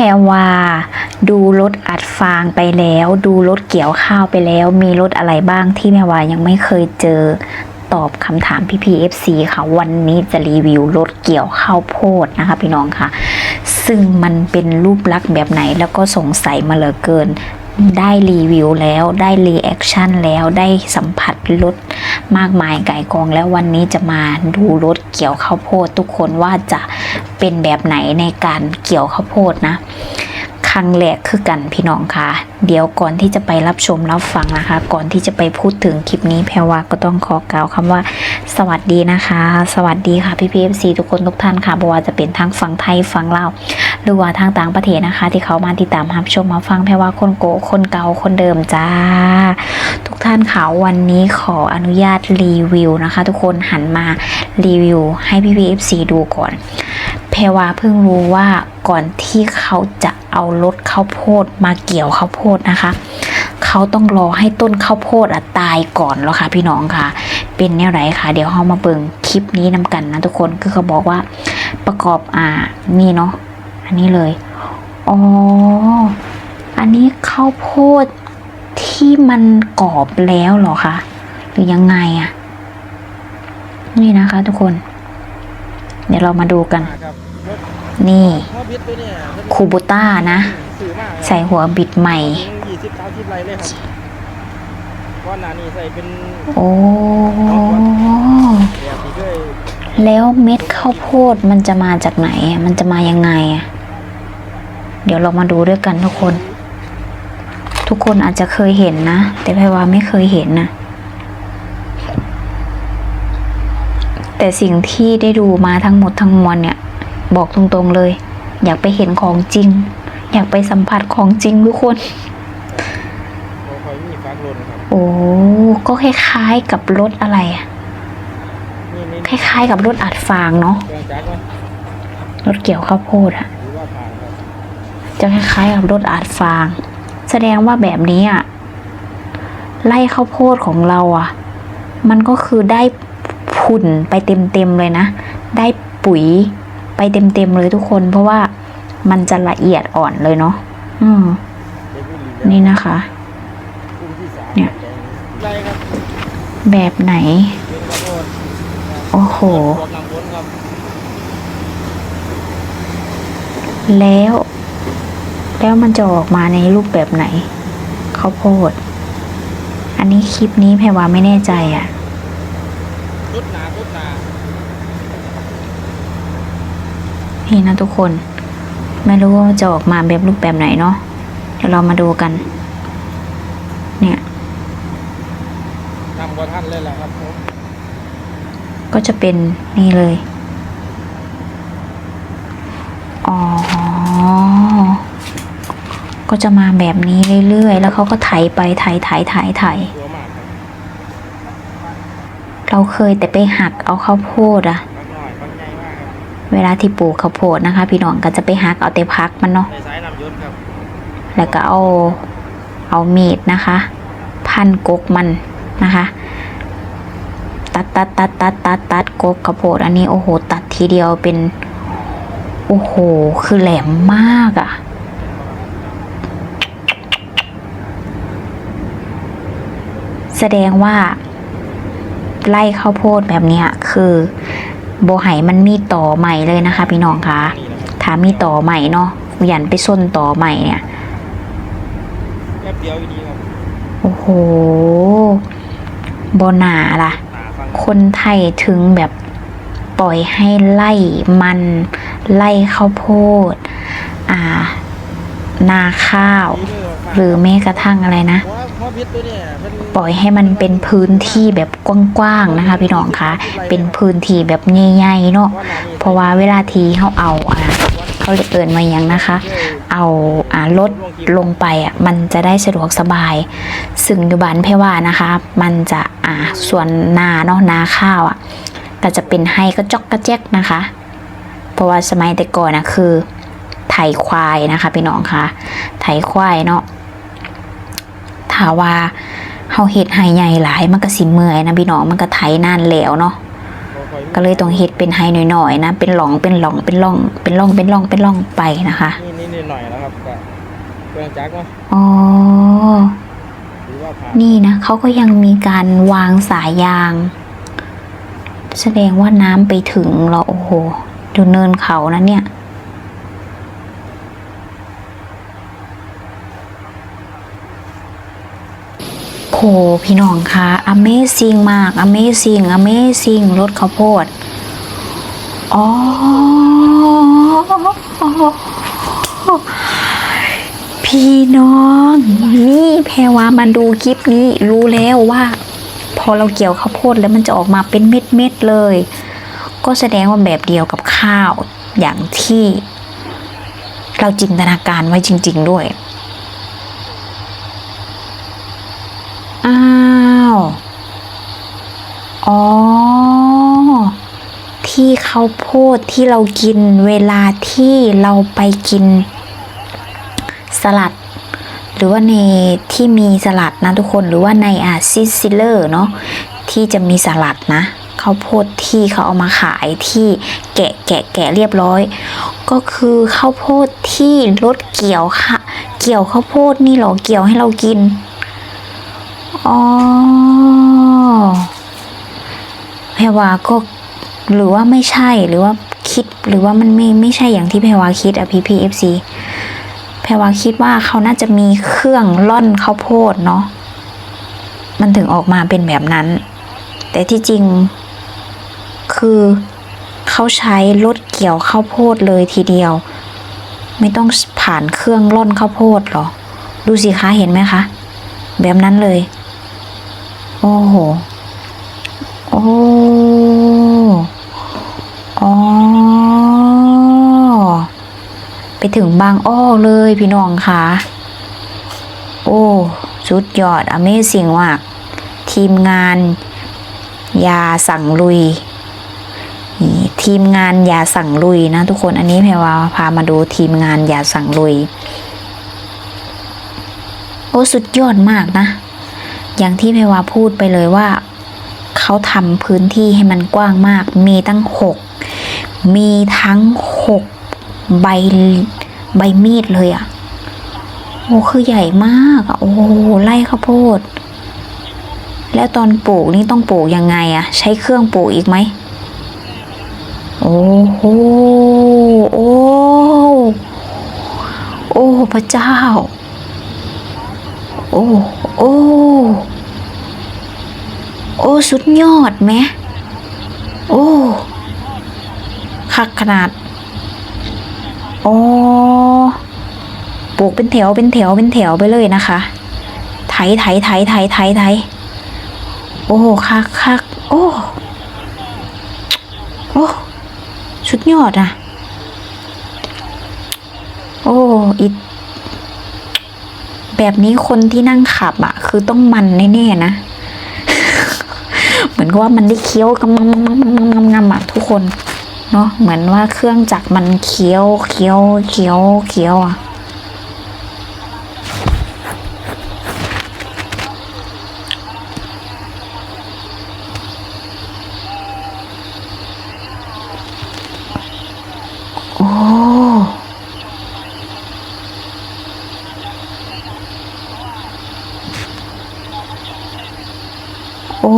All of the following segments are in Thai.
รว่าดูรถอัดฟางไปแล้ว ดูรถเกี่ยวข้าวไปแล้ว มีรถอะไรบ้างที่แพรวายังไม่เคยเจอตอบคำถามพี่พีเอฟซีค่ะ วันนี้จะรีวิวรถเกี่ยวข้าวโพดนะคะพี่น้องค่ะ ซึ่งมันเป็นรูปลักษณ์แบบไหนแล้วก็สงสัยมาเหลือเกินได้รีวิวแล้วได้รีแอคชั่นแล้วได้สัมผัสรถ มากมายไก่กองแล้ววันนี้จะมาดูรถเกี่ยวข้าวโพด ทุกคนว่าจะเป็นแบบไหนในการเกี่ยวข้าวโพดนะครั้งแรกคือกันพี่น้องค่ะเดี๋ยวก่อนที่จะไปรับชมรับฟังนะคะ ก่อนที่จะไปพูดถึงคลิปนี้แพรว่าก็ต้องขอกล่าวคำว่า สวัสดีนะคะ สวัสดีค่ะพี่พีเอฟซีทุกคนทุกท่านค่ะบว่าจะเป็นทั้งฝั่งไทยฝั่งลาว หรือว่าทางต่างประเทศนะคะ ที่เขามาติดตามรับชมมาฟังแพรว่าคนโกคนเก่าคนเดิมจ้า ทุกท่านค่ะวันนี้ขออนุญาตรีวิวนะคะ ทุกคนหันมารีวิวให้พี่พีเอฟซีดูก่อนแพรวาเพิ่งรู้ว่าก่อนที่เขาจะเอารถข้าวโพดมาเกี่ยวข้าวโพดนะคะเขาต้องรอให้ต้นข้าวโพดอะตายก่อนแล้วค่ะ พี่น้องค่ะ เป็นแนวไหนคะเดี๋ยวเรามาเบิ่งคลิปนี้นำกันนะทุกคนคือเขาบอกว่าประกอบอ่านี่เนาะ อันนี้เลย อ๋อ อันนี้ข้าวโพดที่มันกรอบแล้วเหรอคะ หรือยังไงอะนี่นะคะทุกคน เดี๋ยวเรามาดูกัน นี่ คูบูต้านะ ใส่หัวบิดใหม่โอ้แล้วเม็ดข้าวโพดมันจะมาจากไหนอะมันจะมายังไงอะ เดี๋ยวเรามาดูด้วยกันทุกคน ทุกคนอาจจะเคยเห็นนะ แต่แพรว่าไม่เคยเห็นนะ แต่สิ่งที่ได้ดูมาทั้งหมดทั้งมวลเนี่ย บอกตรงๆเลย อยากไปเห็นของจริง อยากไปสัมผัสของจริงทุกคนโอ้คอยมีฟักลนครับโอ้ก็คล้ายๆกับรถอะไรอะนี่นี่คล้ายๆกับรถอัดฟางเนาะเครื่องจักรเนาะรถเกี่ยวข้าวโพดอะ หรือว่าผ่านครับ จะคล้ายๆกับรถอัดฟาง แสดงว่าแบบนี้อะไล่ข้าวโพดของเราอะมันก็คือได้ผุ่นไปเต็มๆเลยนะ ได้ปุ๋ยไปเต็มๆเลยทุกคน เพราะว่ามันจะละเอียดอ่อนเลยเนาะอืมนี่นะคะ เนี่ย แบบไหน โอ้โห แล้ว แล้วมันจะออกมาในรูปแบบไหนข้าวโพด อันนี้คลิปนี้แพรว่าไม่แน่ใจอะ่ะรุดหนารุดหนานี่นะทุกคน ไม่รู้ว่าจะออกมาแบบรูปแบบไหนเนาะเดี๋ยวเรามาดูกัน เนี่ยนำกว่าท่านเลยแหละครับผมก็จะเป็นนี่เลย อ๋อ ก็จะมาแบบนี้เรื่อยๆ แล้วเขาก็ไถไปไถไถไถไถเราเคยแต่ไปหักเอาข้าวโพดอะเวลาที่ปลูกข้าวโพดนะคะ พี่น้องก็จะไปหักเอาแต่พักมันเนาะแล้วก็เอาเอามีดนะคะ พันกกมันนะคะ ตัดตัดตัดตัดตัดตัดกกข้าวโพดอันนี้โอ้โห ตัดทีเดียวเป็น โอ้โห คือแหลมมากอะ่ะ แส ดงว่าไล่ข้าวโพดแบบเนี้ยคือโบไห้มันมีต่อใหม่เลยนะคะ พี่น้องคะนี่นะครับถ้ามีต่อใหม่เนาะยันไปส้นต่อใหม่เนี่ยแป๊บเดียวอยู่ดีครับโอ้โหบนาล่ะหนาฟังคนไทยถึงแบบปล่อยให้ไล่มันไล่ข้าวโพด อ่า นาข้าว หรือแม้กระทั่งอะไรนะ หัวหัวบิดตัวเนี่ยเพิ่นปล่อยให้มันเป็นพื้นที่แบบกว้างๆนะคะ พี่น้องคะเป็นพื้นที่แบบใหญ่ๆเนาะเพราะว่าเวลาทีเขาเอาอ่าเขาเรียกเอินมาอย่างนะคะ เอาอ่ารถลงไปอะมันจะได้สะดวกสบาย ซึ่งอยู่บ้านเพว่านะคะ มันจะอ่าส่วนนาเนาะนาข้าวอะก็จะเป็นให้ก็จอกกระแจกนะคะ เพราะว่าสมัยแต่ก่อนนะคือไถควายนะคะพี่น้องคะไถควายเนาะ ถ้าว่าเฮาเฮ็ดให้ใหญ่หลายมันก็สิเมื่อยนะพี่น้องมันก็ไถนานแล้วเนาะก็เลยต้องเฮ็ดเป็นไฮหน่อยๆนะ เป็นหลองเป็นหลองเป็นร่องเป็นร่องเป็นร่องเป็นร่องไปนะคะนี่นี่นิดหน่อยแล้วครับก็เครื่องจักรเนาะอ๋อหรือว่าผ่านนี่นะเขาก็ยังมีการวางสายยาง แสดงว่าน้ำไปถึงเหรอโอ้โหดูเนินเขานะเนี่ย พี่น้องคะ Amazing มาก Amazing Amazing รถข้าวโพด อ๋อ พี่น้อง นี่แพรวามาดูคลิปนี้รู้แล้วว่า พอเราเกี่ยวข้าวโพดแล้วมันจะออกมาเป็นเม็ดๆเลย ก็แสดงว่าแบบเดียวกับข้าวอย่างที่ เราจินตนาการไว้จริง ๆ ด้วย อ้าว อ๋อ ที่ข้าวโพดที่เรากินเวลาที่เราไปกิน สลัด หรือว่าในที่มีสลัดนะทุกคนหรือว่าในอาซิซิเลอร์เนาะที่จะมีสลัดนะข้าวโพดที่เขาเอามาขายที่แกะแกะแกะเรียบร้อย ก็คือข้าวโพดที่รถเกี่ยวค่ะ เกี่ยวข้าวโพดนี่หรอเกี่ยวให้เรากิน อ๋อแพรวาก็หรือว่าไม่ใช่หรือว่าคิดหรือว่ามันไม่ไม่ใช่อย่างที่แพรวาคิดอะพีพีเอฟซีแพรวาคิดว่าเขาน่าจะมีเครื่องล่อนข้าวโพดเนาะมันถึงออกมาเป็นแบบนั้น แต่ที่จริง คือเขาใช้รถเกี่ยวข้าวโพดเลยทีเดียว ไม่ต้องผ่านเครื่องล่อนข้าวโพดหรอ ดูสิคะเห็นไหมคะ แบบนั้นเลย โอ้โห โอ้อ๋อไปถึงบางอ้อเลยพี่น้องค่ะ โอ้สุดยอด Amazing มากทีมงาน ยาสั่งลุยนี่ทีมงานยาสั่งลุยนะทุกคนอันนี้แพรว่าพามาดูทีมงานยาสั่งลุย โอ้สุดยอดมากนะ อย่างที่แพวาพูดไปเลยว่า เขาทำพื้นที่ให้มันกว้างมาก มีตั้งหกมีทั้งหกใบใบมีดเลยอะ่ะ โอ้คือใหญ่มากอะโอ้ไล่ข้าวโพด แล้วตอนปลูกนี่ต้องปลูกยังไงอะ ใช้เครื่องปลูกอีกไหมโอ้โหโอ้โอ้พระเจ้า โอ้ โอ้ โอ้สุดยอดไหม โอ้คักขนาด โอ้ปลูกเป็นแถวเป็นแถวเป็นแถวไปเลยนะคะ ไถไถไถไถไถไถโอ้คักคักโอ้โอ้สุดยอดอะ โอ้อิด แบบนี้คนที่นั่งขับอะคือต้องมันแน่ๆนะ เหมือนกับว่ามันได้เคี้ยวกำงำงำงำงำงอะทุกคน เนาะเหมือนว่าเครื่องจักรมันเคี้ยวเคี้ยวเคี้ยวเคี้ยวอะ โอ้ โอ้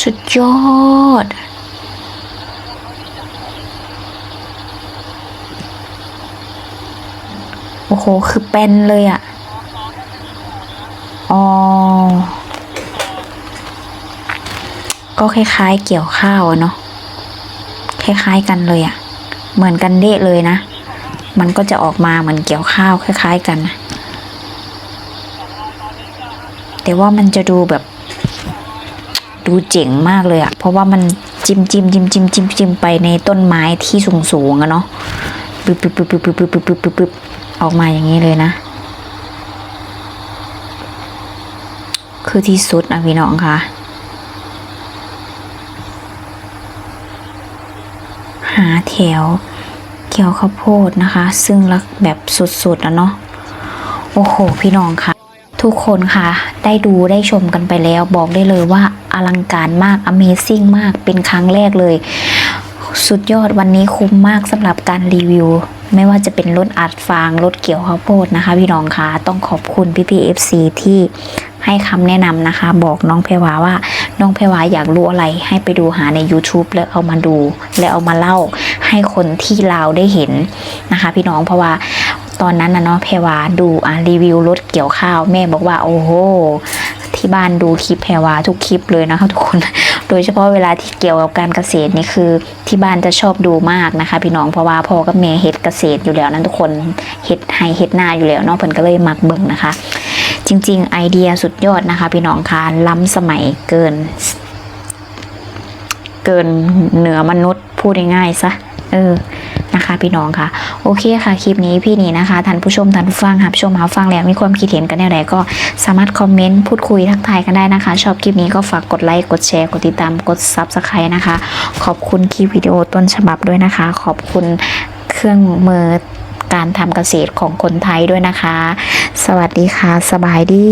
สุด ยอด โอ้โห คือเป็นเลยอะ่ะ อ๋อ ก็คล้ายๆเกี่ยวข้าวเนาะ คล้ายๆกันเลยอะ่ะ เหมือนกันเดะเลยนะ มันก็จะออกมาเหมือนเกี่ยวข้าวคล้าย ๆ กันนะแต่ว่ามันจะดูแบบ ดูเจ๋งมากเลยอะเพราะว่ามันจิ้มจิ้มจิ้มจิ้มจิ้มจิ้มไปในต้นไม้ที่สูงสูงๆอะเนาะปึ๊บปึ๊บปึ๊บปึ๊บปึ๊บปึ๊บปึ๊บปึ๊บปึ๊บออกมาอย่างนี้เลยนะ คือที่สุดนะพี่น้องคะหาแถวเกี่ยวข้าวโพดนะคะ ซึ่งรักแบบสุดๆอะเนาะโอ้โห พี่น้องคะ ทุกคนค่ะ ได้ดูได้ชมกันไปแล้วบอกได้เลยว่าอลังการมาก Amazing มากเป็นครั้งแรกเลย สุดยอดวันนี้คุ้มมากสำหรับการรีวิว ไม่ว่าจะเป็นรถอัดฟางรถเกี่ยวข้าวโพดนะคะ พี่น้องคะต้องขอบคุณพี่พีเอฟซีที่ให้คำแนะนำนะคะ บอกน้องเพวาว่าน้องเพวาอยากรู้อะไรให้ไปดูหาใน YouTube แล้วเอามาดู แล้วเอามาเล่าให้คนที่ลาวได้เห็นนะคะ พี่น้องเพราะว่า ตอนนั้นนะเนาะเพวาดูอะรีวิวรถเกี่ยวข้าวแม่บอกว่าโอ้โหที่บ้านดูคลิปแพรวาทุกคลิปเลยนะคะทุกคน โดยเฉพาะเวลาที่เกี่ยวกับการเกษตรนี่คือ ที่บ้านจะชอบดูมากนะคะ พี่น้องเพราะว่าพ่อกับแม่เฮ็ดเกษตรอยู่แล้วนั้นทุกคนเฮ็ดไฮเฮ็ดหน้าอยู่แล้วเนาะเพิ่นก็เลยมักเบิ่งนะคะ จริง ๆ ไอเดียสุดยอดนะคะ พี่น้องคะล้ำสมัยเกิน เกินเหนือมนุษย์พูดง่ายๆซะ เออนะคะพี่น้องค่ะ โอเคค่ะ คลิปนี้พี่นี่นะคะท่านผู้ชมท่านผู้ฟังรับชมรับฟังแล้วมีความคิดเห็นกันแนวไหนก็สามารถคอมเมนต์พูดคุยทักทายกันได้นะคะ ชอบคลิปนี้ก็ฝากกดไลค์กดแชร์กดติดตามกดซับสไครต์นะคะ ขอบคุณคลิปวิดีโอต้นฉบับด้วยนะคะ ขอบคุณเครื่องมือการทำเกษตรของคนไทยด้วยนะคะ สวัสดีค่ะ สบายดี